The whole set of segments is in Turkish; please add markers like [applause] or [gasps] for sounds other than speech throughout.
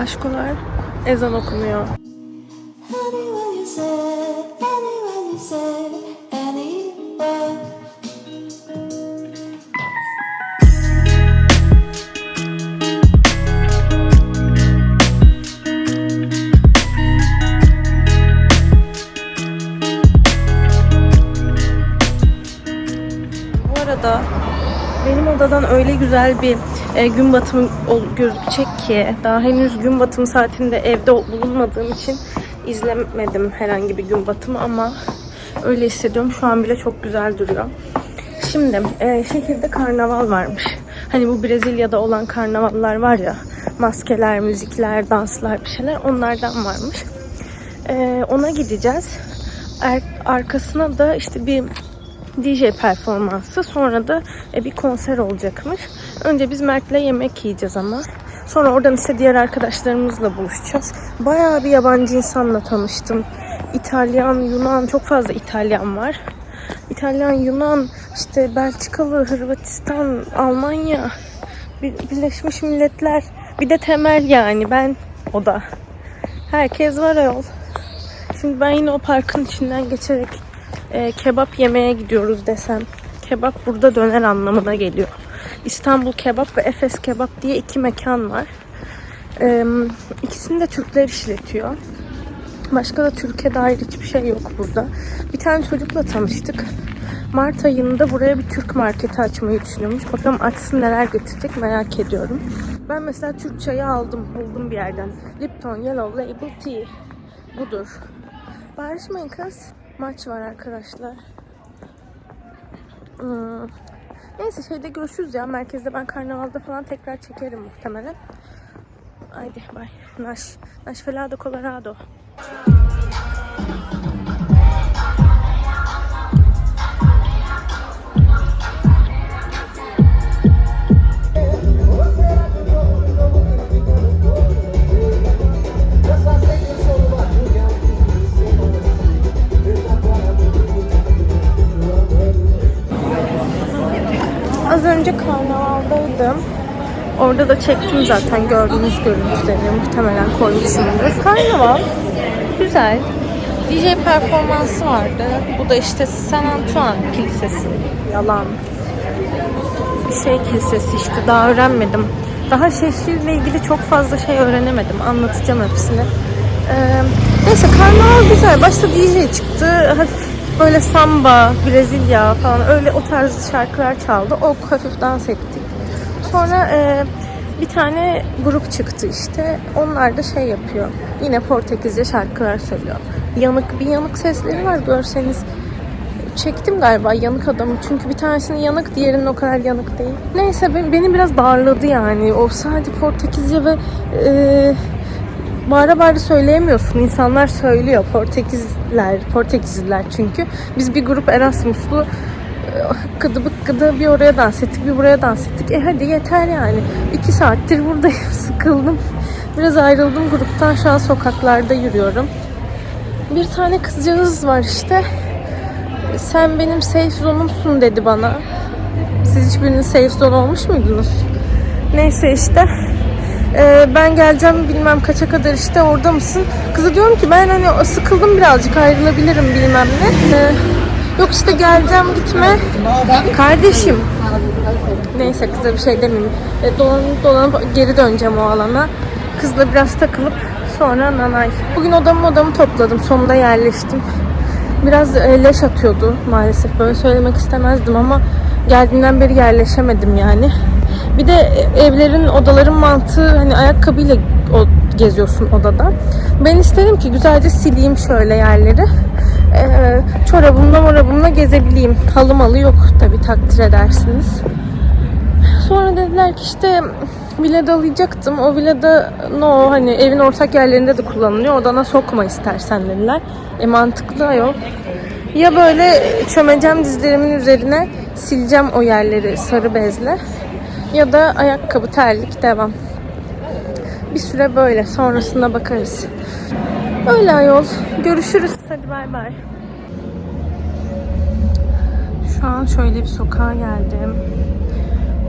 Aşkolar ezan okunuyor. Bu arada benim odadan öyle güzel bir e, gün batımı gözükecek ki daha henüz gün batımı saatinde evde bulunmadığım için izlemedim herhangi bir gün batımı ama öyle hissediyorum. Şu an bile çok güzel duruyor. Şimdi e, şehirde karnaval varmış. Hani bu Brezilya'da olan karnavallar var ya maskeler, müzikler, danslar bir şeyler onlardan varmış. E, ona gideceğiz. Er- arkasına da işte bir DJ performansı. Sonra da e, bir konser olacakmış. Önce biz Mert'le yemek yiyeceğiz ama. Sonra oradan ise diğer arkadaşlarımızla buluşacağız. Bayağı bir yabancı insanla tanıştım. İtalyan, Yunan, çok fazla İtalyan var. İtalyan, Yunan, işte Belçikalı, Hırvatistan, Almanya, Bir- Birleşmiş Milletler. Bir de Temel yani ben o da. Herkes var ayol. Şimdi ben yine o parkın içinden geçerek e, kebap yemeye gidiyoruz desem. Kebap burada döner anlamına geliyor. İstanbul Kebap ve Efes Kebap diye iki mekan var. E, ikisini de Türkler işletiyor. Başka da Türkiye dair hiçbir şey yok burada. Bir tane çocukla tanıştık. Mart ayında buraya bir Türk marketi açmayı düşünüyormuş. Bakalım açsın neler getirecek merak ediyorum. Ben mesela Türk çayı aldım, buldum bir yerden. Lipton Yellow Label Tea. Budur. Bağırışmayın kız. Maç var arkadaşlar. Hmm. Neyse şeyde görüşürüz ya. Merkezde ben karnavalda falan tekrar çekerim muhtemelen. Haydi bay. Naş. Naş Felado Colorado. Karnavaldaydım. Orada da çektim zaten gördüğünüz görüntüleri muhtemelen koymuşumdur. Karnaval güzel. DJ performansı vardı. Bu da işte San Antoine Kilisesi. Yalan. Şey kilisesi işte daha öğrenmedim. Daha şehirle ilgili çok fazla şey öğrenemedim. Anlatacağım hepsini. Ee, neyse karnaval güzel. Başta DJ çıktı. Hafif böyle samba, Brezilya falan öyle o tarz şarkılar çaldı. O hafif dans ettik. Sonra e, bir tane grup çıktı işte. Onlar da şey yapıyor. Yine Portekizce şarkılar söylüyor. Yanık bir yanık sesleri var görseniz. Çektim galiba yanık adamı. Çünkü bir tanesinin yanık, diğerinin o kadar yanık değil. Neyse ben- beni biraz darladı yani. O sadece Portekizce ve e, bağıra bağıra söyleyemiyorsun. İnsanlar söylüyor. Portekizler, Portekizliler çünkü. Biz bir grup Erasmuslu kıdı bir oraya dans ettik, bir buraya dans ettik. E hadi yeter yani. İki saattir buradayım, [laughs] sıkıldım. Biraz ayrıldım gruptan. Şu an sokaklarda yürüyorum. Bir tane kızcağız var işte. Sen benim safe zone'umsun dedi bana. Siz hiçbirinin safe zone olmuş muydunuz? Neyse işte. Ee, ben geleceğim bilmem kaça kadar işte orada mısın? Kıza diyorum ki ben hani sıkıldım birazcık ayrılabilirim bilmem ne. Ee, yok işte geleceğim gitme. Kardeşim. Neyse kıza bir şey demeyeyim. Ee, dolanıp dolanıp geri döneceğim o alana. Kızla biraz takılıp sonra nanay. Bugün odamı odamı topladım. Sonunda yerleştim. Biraz e, leş atıyordu maalesef. Böyle söylemek istemezdim ama geldiğimden beri yerleşemedim yani. Bir de e, evlerin, odaların mantığı hani ayakkabıyla o, geziyorsun odada. Ben istedim ki güzelce sileyim şöyle yerleri. Ee, çorabımla morabımla gezebileyim. Halı malı yok tabi takdir edersiniz. Sonra dediler ki işte villada alacaktım. O villada no hani evin ortak yerlerinde de kullanılıyor. Odana sokma istersen dediler. E mantıklı ayol. Ya böyle çömeceğim dizlerimin üzerine sileceğim o yerleri sarı bezle. Ya da ayakkabı terlik devam. Bir süre böyle sonrasında bakarız. Öyle ayol. Görüşürüz. Bay bay. Şu an şöyle bir sokağa geldim.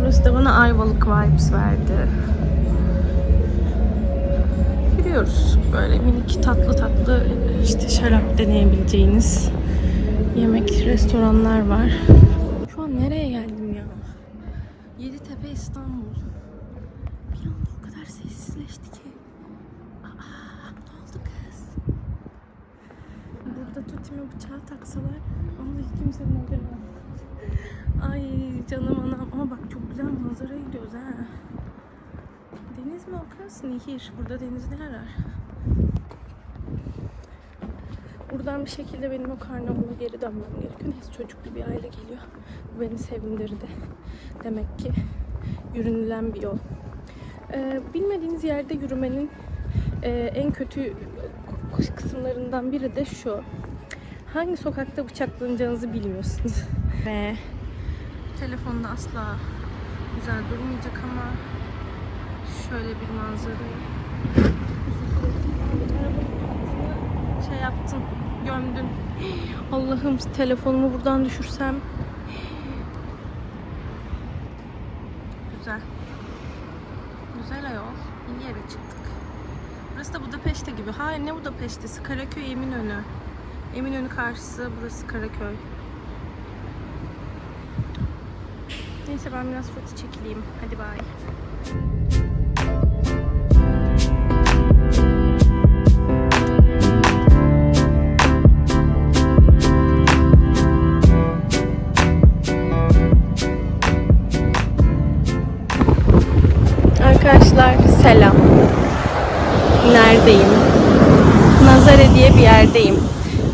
Burası da bana Ayvalık vibes verdi. Yürüyoruz. Böyle minik tatlı tatlı işte şarap deneyebileceğiniz yemek restoranlar var. Şu an nereye geldim ya? Yeditepe İstanbul. Bir anda o kadar sessizleşti ki. Aa, ne oldu kız? Burada tutime bıçağı taksalar vallahi kimsenin haberi olmaz. Ay canım anam ama bak çok güzel manzaraya gidiyoruz ha. Deniz mi o kız? Nehir. Burada deniz ne arar? Buradan bir karnavula geri dönmem gerekiyor. Neyse çocuklu bir aile geliyor. Bu beni sevindirdi. Demek ki yürünülen bir yol. Ee, bilmediğiniz yerde yürümenin e, en kötü kısımlarından biri de şu. Hangi sokakta bıçaklanacağınızı bilmiyorsunuz. Ve telefonda asla güzel durmayacak ama şöyle bir manzarayı şey gömdün. Allah'ım telefonumu buradan düşürsem. Güzel. Güzel ayol. İyi yere çıktık. Burası da Budapeşte gibi. Hayır ne Budapeşte'si? Karaköy Eminönü. Eminönü karşısı burası Karaköy. Neyse ben biraz foto çekileyim. Hadi bay. Arkadaşlar selam. Neredeyim? Nazare diye bir yerdeyim.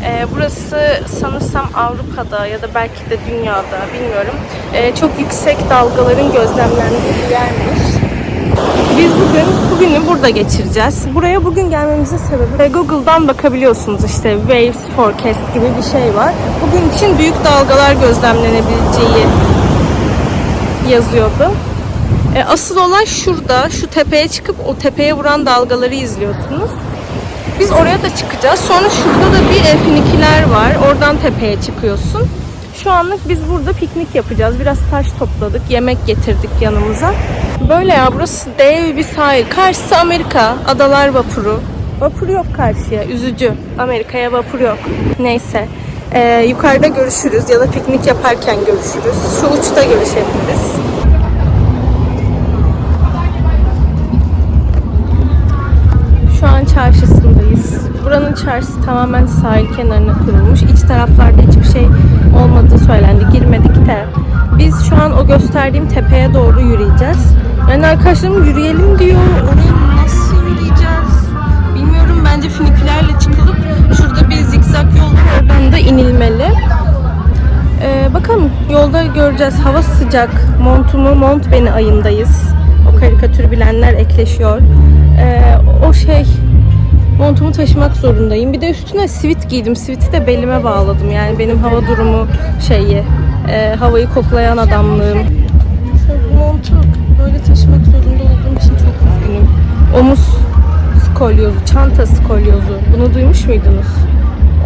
Ee, burası sanırsam Avrupa'da ya da belki de dünyada bilmiyorum. Ee, çok yüksek dalgaların gözlemlendiği bir yermiş. Biz bugün bugünü burada geçireceğiz. Buraya bugün gelmemizin sebebi Google'dan bakabiliyorsunuz işte waves forecast gibi bir şey var. Bugün için büyük dalgalar gözlemlenebileceği yazıyordu. E, asıl olay şurada, şu tepeye çıkıp o tepeye vuran dalgaları izliyorsunuz. Biz oraya da çıkacağız. Sonra şurada da bir e, finikiler var. Oradan tepeye çıkıyorsun. Şu anlık biz burada piknik yapacağız. Biraz taş topladık, yemek getirdik yanımıza. Böyle ya burası dev bir sahil. Karşısı Amerika, Adalar Vapuru. Vapur yok karşıya, üzücü. Amerika'ya vapur yok. Neyse. E, yukarıda görüşürüz ya da piknik yaparken görüşürüz. Şu uçta görüşebiliriz. Çarşısındayız. Buranın çarşısı tamamen sahil kenarına kurulmuş. İç taraflarda hiçbir şey olmadığı söylendi. Girmedik de. Biz şu an o gösterdiğim tepeye doğru yürüyeceğiz. Yani arkadaşlarım yürüyelim diyor. Oraya nasıl yürüyeceğiz? Bilmiyorum. Bence finikülerle çıkılıp şurada bir zikzak yol. Oradan da inilmeli. Ee, bakalım yolda göreceğiz. Hava sıcak. Montumu mont beni ayındayız. O karikatür bilenler ekleşiyor. Ee, o şey montumu taşımak zorundayım. Bir de üstüne sivit giydim. Siviti de belime bağladım. Yani benim hava durumu şeyi e, havayı koklayan adamlığım. Montu böyle taşımak zorunda olduğum için çok üzgünüm. Omuz skolyozu, çanta skolyozu. Bunu duymuş muydunuz?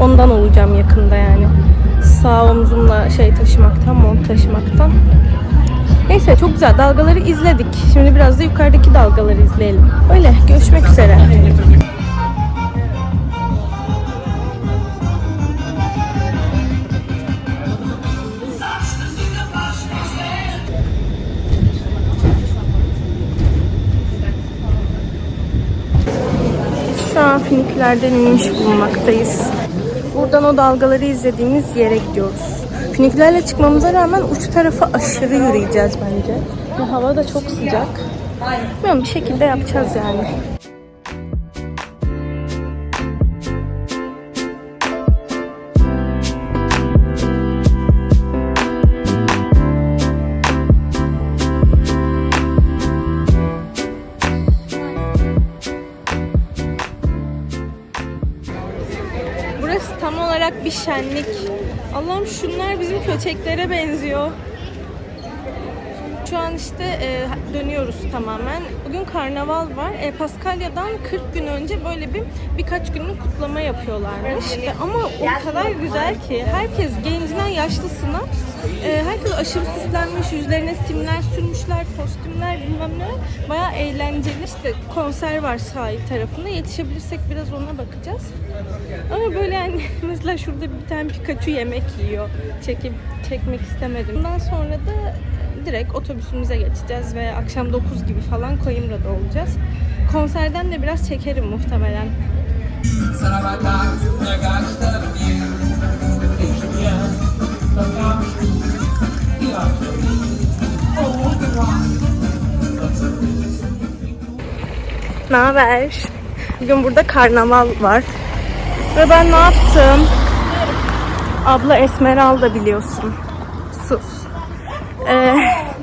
Ondan olacağım yakında yani. Sağ omzumla şey taşımaktan, mont taşımaktan. Neyse çok güzel dalgaları izledik. Şimdi biraz da yukarıdaki dalgaları izleyelim. Öyle görüşmek üzere. Finikülerden inmiş bulunmaktayız. Buradan o dalgaları izlediğimiz yere gidiyoruz. Finikülerle çıkmamıza rağmen uç tarafa aşırı yürüyeceğiz bence. Ve hava da çok sıcak. Bilmiyorum bir şekilde yapacağız yani. Bir şenlik. Allah'ım şunlar bizim köçeklere benziyor. Şu an işte e, dönüyoruz tamamen. Bugün karnaval var. E, Paskalya'dan 40 gün önce böyle bir birkaç günlük kutlama yapıyorlarmış. E, ama o kadar güzel ki herkes gencinden yaşlısına e, herkes aşırı süslenmiş, yüzlerine simler sürmüşler, kostümler bilmem ne. Bayağı eğlenceli. İşte konser var sahil tarafında. Yetişebilirsek biraz ona bakacağız. Ama böyle yani [laughs] mesela şurada bir tane Pikachu yemek yiyor. Çekip çekmek istemedim. Bundan sonra da direkt otobüsümüze geçeceğiz ve akşam 9 gibi falan Coimbra'da olacağız. Konserden de biraz çekerim muhtemelen. Ne haber? Bugün burada karnaval var. Ve ben ne yaptım? Abla Esmeralda biliyorsun. Sus. Ee,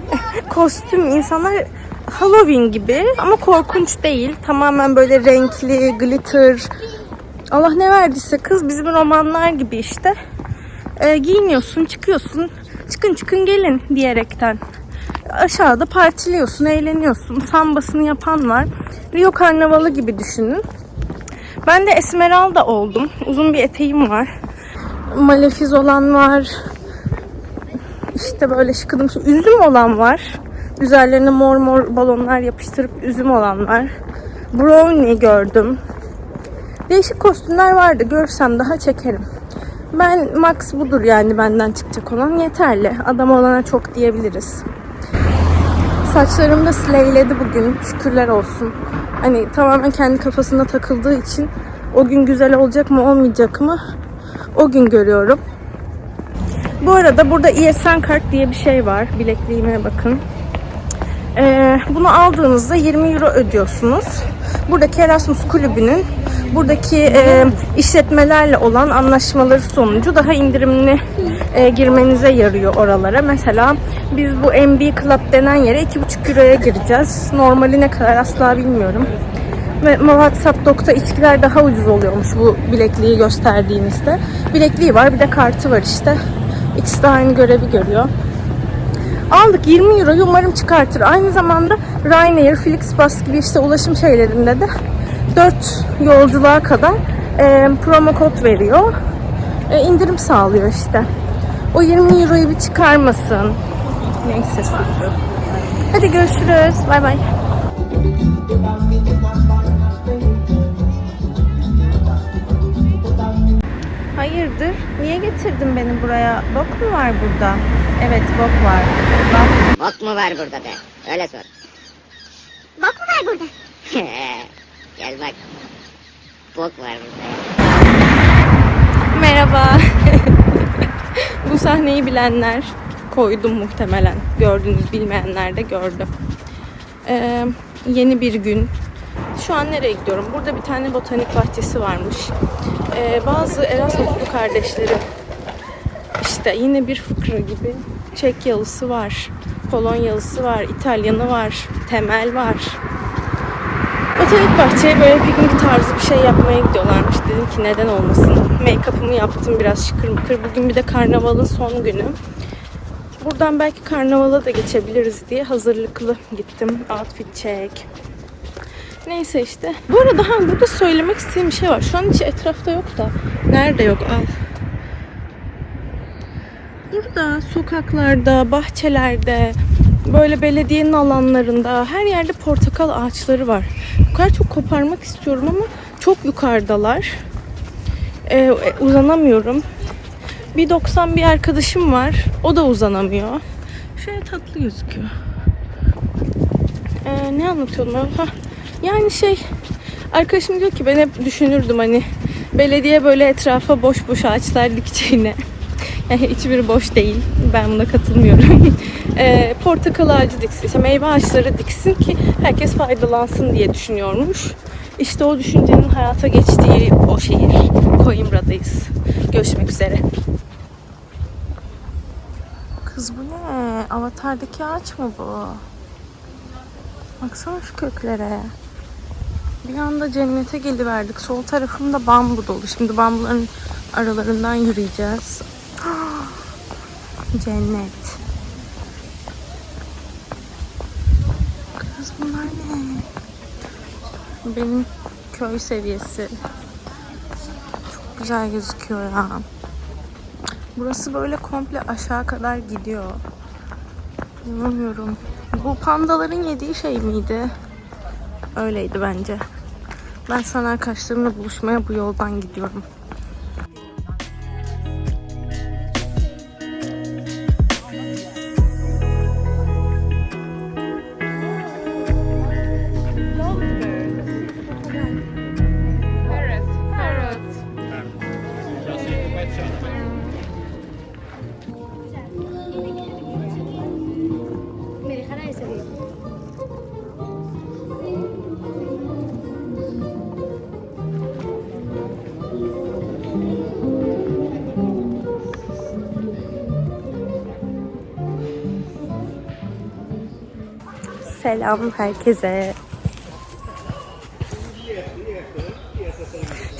[laughs] kostüm insanlar Halloween gibi ama korkunç değil. Tamamen böyle renkli, glitter. Allah ne verdiyse kız bizim romanlar gibi işte. Ee, giyiniyorsun, çıkıyorsun. Çıkın çıkın gelin diyerekten. Aşağıda partiliyorsun, eğleniyorsun. Sambasını yapan var. Rio Karnavalı gibi düşünün. Ben de Esmeralda oldum. Uzun bir eteğim var. Malefiz olan var. İşte böyle şıkıdım. Üzüm olan var. Üzerlerine mor mor balonlar yapıştırıp üzüm olan var. Brownie gördüm. Değişik kostümler vardı. Görsem daha çekerim. Ben max budur yani benden çıkacak olan yeterli. Adam olana çok diyebiliriz. Saçlarım da sleyledi bugün. Şükürler olsun. Hani tamamen kendi kafasında takıldığı için o gün güzel olacak mı olmayacak mı o gün görüyorum. Bu arada burada ESN kart diye bir şey var. Bilekliğime bakın. Ee, bunu aldığınızda 20 euro ödüyorsunuz. Buradaki Erasmus kulübünün buradaki e, işletmelerle olan anlaşmaları sonucu daha indirimli e, girmenize yarıyor oralara. Mesela biz bu MB Club denen yere 2,5 euroya gireceğiz. Normali ne kadar asla bilmiyorum. Ve WhatsApp içkiler daha ucuz oluyormuş bu bilekliği gösterdiğinizde. Bilekliği var bir de kartı var işte. İkisi de aynı görevi görüyor. Aldık 20 euro umarım çıkartır. Aynı zamanda Ryanair, Flixbus gibi işte ulaşım şeylerinde de 4 yolculuğa kadar e, promo kod veriyor. E, indirim sağlıyor işte. O 20 euroyu bir çıkarmasın. Neyse. Hadi görüşürüz. Bay bay. Hayırdır? Niye getirdin beni buraya? Bok mu var burada? Evet bok var. Bak. Bok mu var burada de? Öyle sor. Bok mu var burada? Gel bak. Bok var burada. Merhaba. [laughs] Bu sahneyi bilenler koydum muhtemelen. Gördünüz bilmeyenler de gördü. Ee, yeni bir gün. Şu an nereye gidiyorum? Burada bir tane botanik bahçesi varmış. Ee, bazı Erasmuslu kardeşlerim işte yine bir fıkra gibi Çekyalısı var, Polonyalısı var, İtalyanı var, Temel var. Botanik bahçeye böyle piknik tarzı bir şey yapmaya gidiyorlarmış. Dedim ki neden olmasın. Make-up'ımı yaptım biraz şıkır mıkır. Bugün bir de karnavalın son günü. Buradan belki karnavala da geçebiliriz diye hazırlıklı gittim. Outfit check. Neyse işte. Bu arada ha burada söylemek istediğim bir şey var. Şu an hiç etrafta yok da. Nerede yok? Al. Burada sokaklarda, bahçelerde, böyle belediyenin alanlarında her yerde portakal ağaçları var. Bu kadar çok koparmak istiyorum ama çok yukarıdalar. Ee, uzanamıyorum. Bir 90 bir arkadaşım var. O da uzanamıyor. Şöyle tatlı gözüküyor. Ee, ne anlatıyordum? Ha, yani şey arkadaşım diyor ki ben hep düşünürdüm hani belediye böyle etrafa boş boş ağaçlar dikeceğine. [laughs] Yani hiçbiri boş değil. Ben buna katılmıyorum. [laughs] Ee, portakal ağacı diksin, işte meyve ağaçları diksin ki herkes faydalansın diye düşünüyormuş. İşte o düşüncenin hayata geçtiği o şehir. Coimbra'dayız. Görüşmek üzere. Kız bu ne? Avatar'daki ağaç mı bu? Baksana şu köklere. Bir anda cennete geliverdik. Sol tarafımda bambu dolu. Şimdi bambuların aralarından yürüyeceğiz. [gasps] Cennet. Kız bunlar ne? Benim köy seviyesi. Çok güzel gözüküyor ya. Burası böyle komple aşağı kadar gidiyor. İnanamıyorum. Bu pandaların yediği şey miydi? Öyleydi bence. Ben şu arkadaşlarımla buluşmaya bu yoldan gidiyorum. Selam herkese.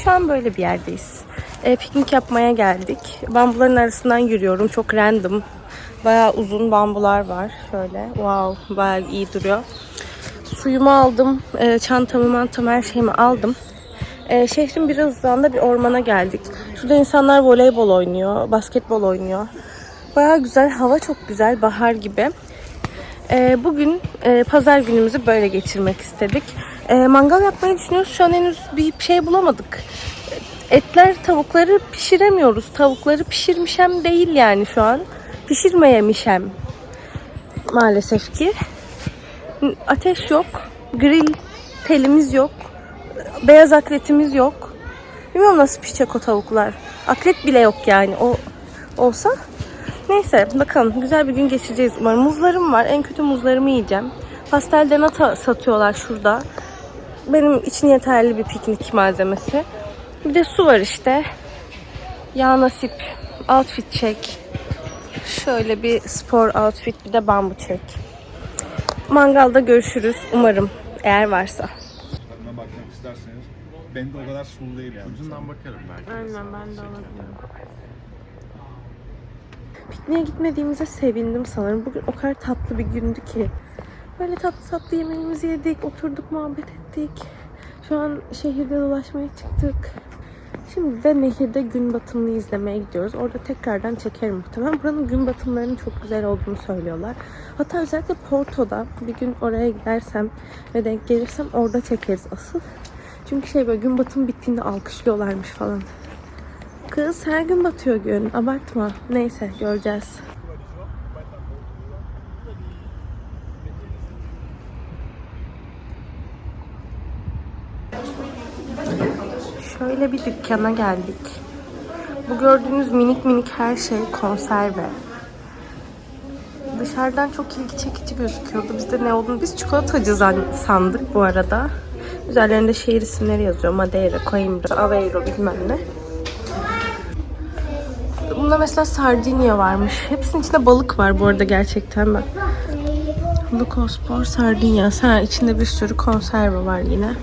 Şu an böyle bir yerdeyiz. E, piknik yapmaya geldik. Bambuların arasından yürüyorum. Çok random. Bayağı uzun bambular var. Şöyle. Wow. Bayağı iyi duruyor. Suyumu aldım. E, çantamı, mantamı, her şeyimi aldım. E, şehrin biraz uzağında bir ormana geldik. Şurada insanlar voleybol oynuyor. Basketbol oynuyor. Bayağı güzel. Hava çok güzel. Bahar gibi. Ee, bugün e, pazar günümüzü böyle geçirmek istedik. Ee, mangal yapmayı düşünüyoruz. Şu an henüz bir şey bulamadık. Etler, tavukları pişiremiyoruz. Tavukları pişirmişem değil yani şu an. Pişirmeyemişem. Maalesef ki. Ateş yok. Grill telimiz yok. Beyaz akretimiz yok. Bilmiyorum nasıl pişecek o tavuklar. Akret bile yok yani. O olsa Neyse bakalım güzel bir gün geçireceğiz umarım. Muzlarım var. En kötü muzlarımı yiyeceğim. Pastel denata satıyorlar şurada. Benim için yeterli bir piknik malzemesi. Bir de su var işte. Ya nasip. Outfit çek. Şöyle bir spor outfit bir de bambu çek. Mangalda görüşürüz umarım. Eğer varsa. Tadına bakmak isterseniz. Ben de o kadar sulu değil yani. Ucundan bakarım belki. Aynen ben de alabilirim. Pikniğe gitmediğimize sevindim sanırım. Bugün o kadar tatlı bir gündü ki. Böyle tatlı tatlı yemeğimizi yedik, oturduk, muhabbet ettik. Şu an şehirde dolaşmaya çıktık. Şimdi de nehirde gün batımını izlemeye gidiyoruz. Orada tekrardan çekerim muhtemelen. Buranın gün batımlarının çok güzel olduğunu söylüyorlar. Hatta özellikle Porto'da bir gün oraya gidersem ve denk gelirsem orada çekeriz asıl. Çünkü şey böyle gün batımı bittiğinde alkışlıyorlarmış falan. Kız her gün batıyor gün. Abartma. Neyse göreceğiz. Şöyle bir dükkana geldik. Bu gördüğünüz minik minik her şey konserve. Dışarıdan çok ilgi çekici gözüküyordu. Biz de ne olduğunu biz çikolatacı sandık bu arada. Üzerlerinde şehir isimleri yazıyor. Madeira, Coimbra, Aveiro bilmem ne. Bunda mesela sardinya varmış. Hepsinin içinde balık var bu arada gerçekten bak. Lukospor sardinya. Ha, içinde bir sürü konserve var yine.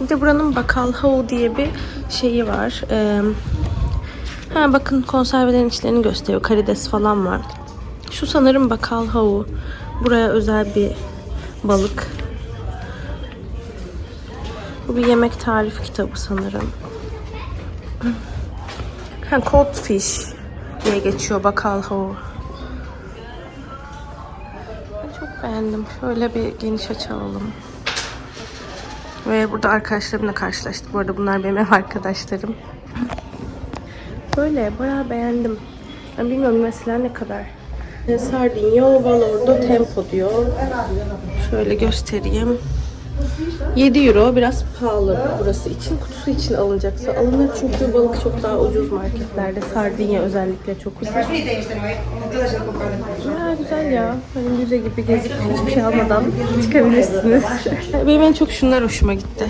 Bir de buranın Bakalhau diye bir şeyi var. Ee, ha bakın konservelerin içlerini gösteriyor. Karides falan var. Şu sanırım Bakalhau. Buraya özel bir balık. Bu bir yemek tarif kitabı sanırım. Ha, cod fish diye geçiyor Bakalhau. Ben çok beğendim. Şöyle bir geniş açı alalım. Ve burada arkadaşlarımla karşılaştık. Bu arada bunlar benim ev arkadaşlarım. Böyle bayağı beğendim. Ben bilmiyorum mesela ne kadar. Sardinio Valordo Tempo diyor. Şöyle göstereyim. 7 euro biraz pahalı burası için. Kutusu için alınacaksa alınır çünkü balık çok daha ucuz marketlerde. Sardinya özellikle çok ucuz. Ya güzel ya. Hani müze gibi gezip hiçbir şey almadan çıkabilirsiniz. [laughs] Benim en çok şunlar hoşuma gitti.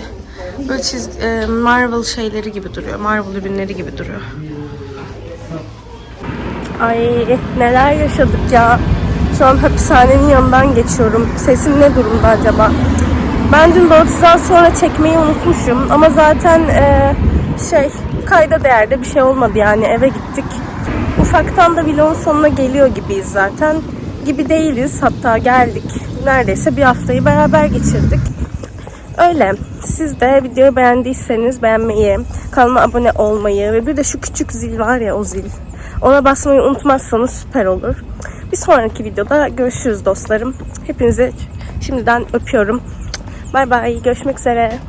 Böyle çiz, e, Marvel şeyleri gibi duruyor. Marvel ürünleri gibi duruyor. Ay neler yaşadık ya. Şu an hapishanenin yanından geçiyorum. Sesim ne durumda acaba? Ben dün Balıkesir'den sonra çekmeyi unutmuşum. Ama zaten e, şey kayda değerde bir şey olmadı yani eve gittik. Ufaktan da vlogun sonuna geliyor gibiyiz zaten. Gibi değiliz hatta geldik. neredeyse bir haftayı beraber geçirdik. Öyle. Siz de videoyu beğendiyseniz beğenmeyi, kanalıma abone olmayı ve bir de şu küçük zil var ya o zil. Ona basmayı unutmazsanız süper olur. Bir sonraki videoda görüşürüz dostlarım. Hepinizi şimdiden öpüyorum. Bay bay. Görüşmek üzere.